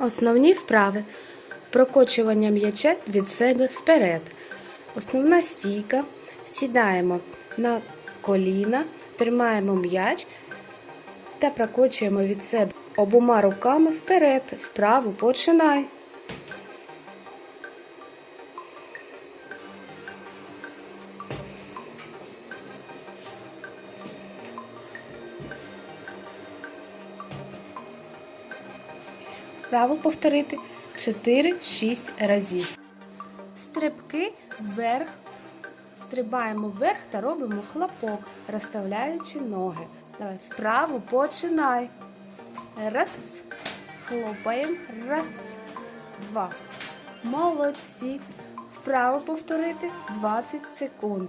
Основні вправи. Прокочування м'яча від себе вперед. Основна стійка. Сідаємо на коліна, тримаємо м'яч та прокочуємо від себе обома руками вперед. Вправу починай. Вправу повторити 4-6 разів. Стрибки вверх. Стрибаємо вверх та робимо хлопок, розставляючи ноги. Давай вправо починай. Раз. Хлопаємо. Раз. Два. Молодці. Вправо повторити 20 секунд.